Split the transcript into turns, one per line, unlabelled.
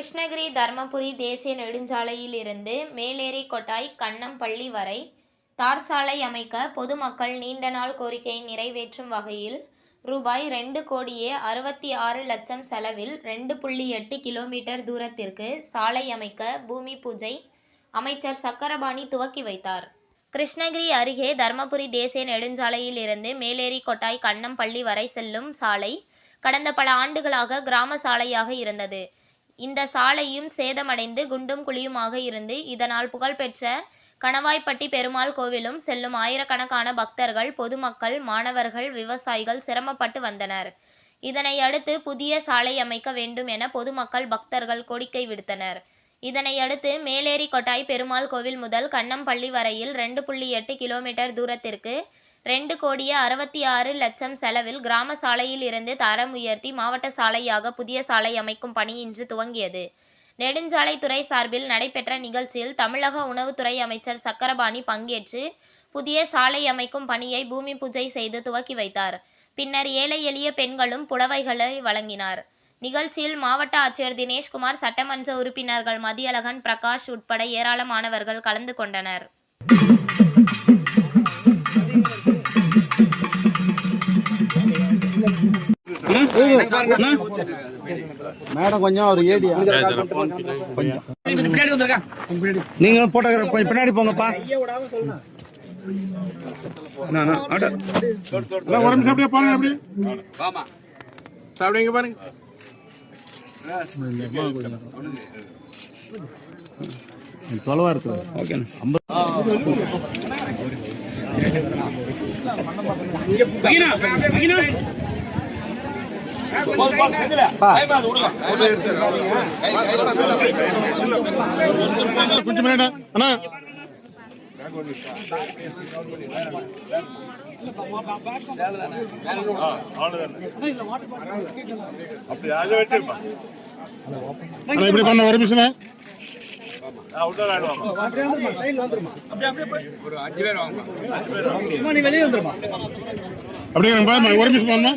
கிருஷ்ணகிரி தர்மபுரி தேசிய நெடுஞ்சாலையில் இருந்து கொட்டாய் கண்ணம்பள்ளி வரை தார் சாலை அமைக்க பொதுமக்கள் நீண்ட நாள் கோரிக்கையை நிறைவேற்றும் வகையில் ரூபாய் ரெண்டு கோடியே அறுபத்தி ஆறு லட்சம் செலவில் ரெண்டு புள்ளி எட்டு கிலோமீட்டர் தூரத்திற்கு சாலை அமைக்க பூமி பூஜை அமைச்சர் சக்கரபாணி துவக்கி வைத்தார். கிருஷ்ணகிரி அருகே தர்மபுரி தேசிய நெடுஞ்சாலையில் இருந்து மேலேரி கொட்டாய் கண்ணம்பள்ளி வரை செல்லும் சாலை கடந்த பல ஆண்டுகளாக கிராம சாலையாக இருந்தது. இந்த சாலையும் சேதமடைந்து குண்டும் குழியுமாக இருந்து இதனால் புகழ்பெற்ற கணவாய்ப்பட்டி பெருமாள் கோவிலும் செல்லும் ஆயிரக்கணக்கான பக்தர்கள் பொதுமக்கள் மாணவர்கள் விவசாயிகள் சிரமப்பட்டு வந்தனர். இதனை அடுத்து புதிய சாலை அமைக்க வேண்டும் என பொதுமக்கள் பக்தர்கள் கோரிக்கை விடுத்தனர். இதனை அடுத்து மேலேரி கொட்டாய் பெருமாள் கோவில் முதல் கண்ணம்பள்ளி வரையில் ரெண்டு புள்ளி எட்டு கிலோமீட்டர் தூரத்திற்கு ரெண்டு கோடியே அறுபத்தி ஆறு லட்சம் செலவில் கிராம சாலையில் இருந்து தரம் உயர்த்தி மாவட்ட சாலையாக புதிய சாலை அமைக்கும் பணி இன்று துவங்கியது. நெடுஞ்சாலைத்துறை சார்பில் நடைபெற்ற நிகழ்ச்சியில் தமிழக உணவுத்துறை அமைச்சர் சக்கரபாணி பங்கேற்று புதிய சாலை அமைக்கும் பணியை பூமி பூஜை செய்து துவக்கி வைத்தார். பின்னர் ஏழை எளிய பெண்களும் புடவைகளை வழங்கினார். நிகழ்ச்சியில் மாவட்ட ஆட்சியர் தினேஷ்குமார் சட்டமன்ற உறுப்பினர்கள் மதியழகன் பிரகாஷ் உட்பட ஏராளமானவர்கள் கலந்து கொண்டனர்.
மேடம் கொஞ்சம் அவர் ஏடியா நீங்க போட்டோகிராஃப் கொஞ்சம் பின்னாடி போங்கப்பா.
ஒரு நிமிஷம் அப்படியே பாருங்க அப்படி
சாப்பிடுங்க பாருங்க.
தொலைவா இருக்குது. ஓகே
முன்னாடி அண்ணா அண்ணா இப்படி பண்ண
வாங்க
அப்படியே ஒரு நிமிஷம் பாருமா